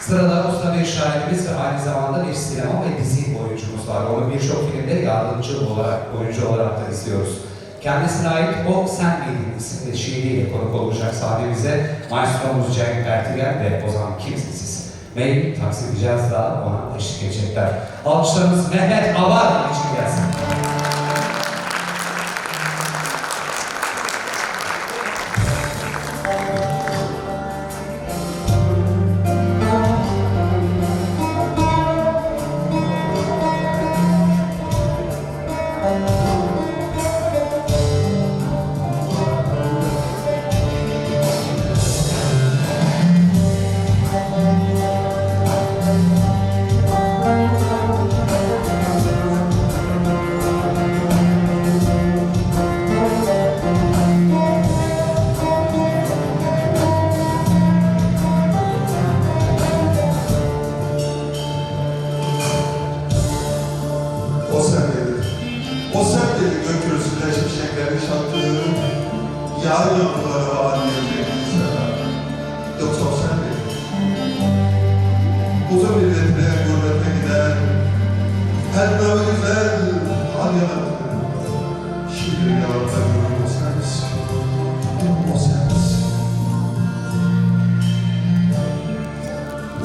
Sırada usta bir şairimiz ve aynı zamanda bir sinema ve dizi oyuncumuz var. Onu birçok filmde yardımcı olarak, oyuncu olarak da izliyoruz. Kendisine ait O Sen Miydin isimli şiiriyle konuk olacak sahnemize Maestromuz Cenk Ertigen ve Ozan Kimsesiz. Mail Taksim Cihaz da ona eşlik edecekler. Alkışlarımız Mehmet Avar için gelsin. Yar yağmurları anlayacak sana. Yoksa o. Uzun milletine gurbete giden, her dağı güzel hal sensin. O sensin.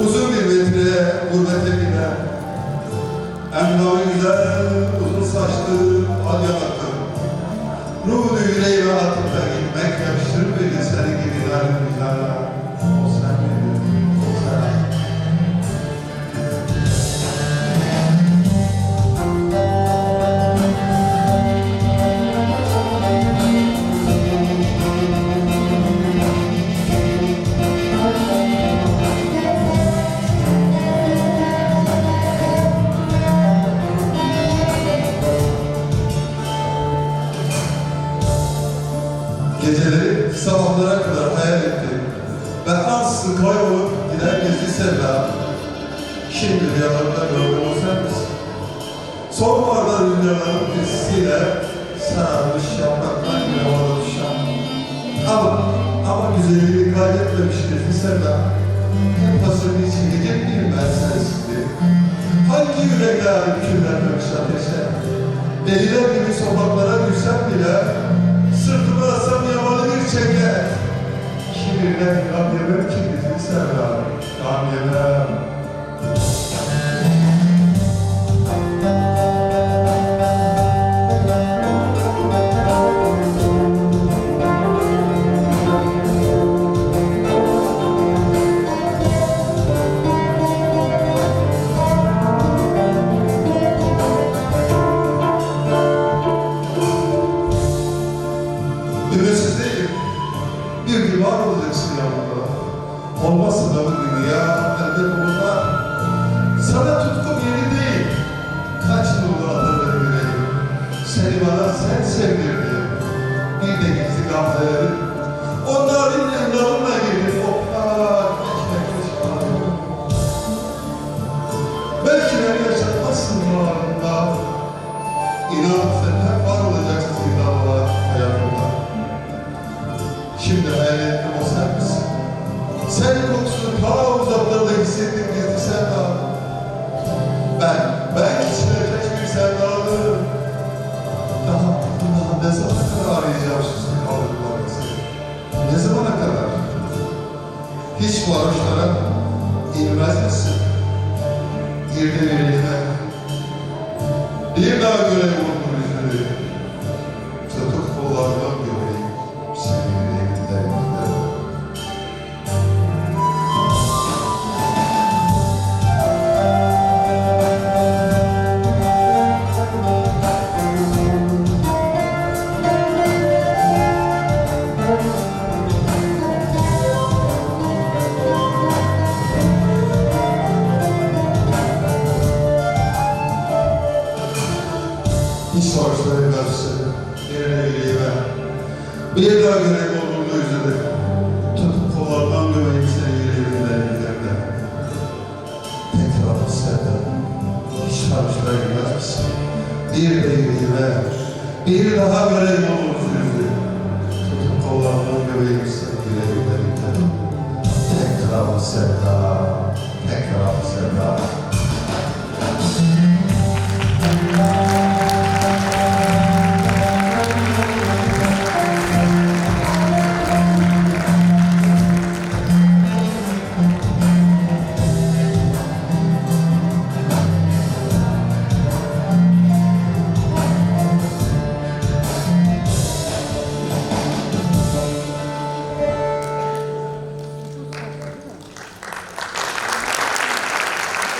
Uzun bir metre gurbete Endamı güzel, uzun saçlı, al yanaklı. Serkan Şırpeli Sarı ansızın kaybolup giden gizli sevda. Şimdi rüyalarımda gördüm o sen misin? Sonbaharda rüzgarların pisisiyle sararmış yapraklar gibi havada uçan. Ama, ama güzelliğini kaybetmemiş gizli sevda. Yapasını için gidip miyim ben sensiz diye? Hangi yürekler küllenmemiş ateşe? Deliler gibi sokaklara düşsem bile Sırtıma asam yamalı bir çeker Ki bizi sevdam Gam yemem. Ümitsiz değilim. Bir gün var Sana tutkum yeni değil. Kaç yıldır hatırlarım yüreğim. Seni bana sen sevdirdin. Bir de gizli gamzelerin. Hiç varoşlara inmez misin? Bir de birlikte. Bir daha göreyim onun yüzünü. Kara denek olurdu yüzüde. Tutup kolardan döveyim sevgilimde ileride. Tekrar sevdim. Hiç harçla gülmez Bir değdiğime bir daha göreyim olurdu yüzüde. Tutup kolardan döveyim sevgilimde ileride. Tekrar sevda. Tekrar sevda.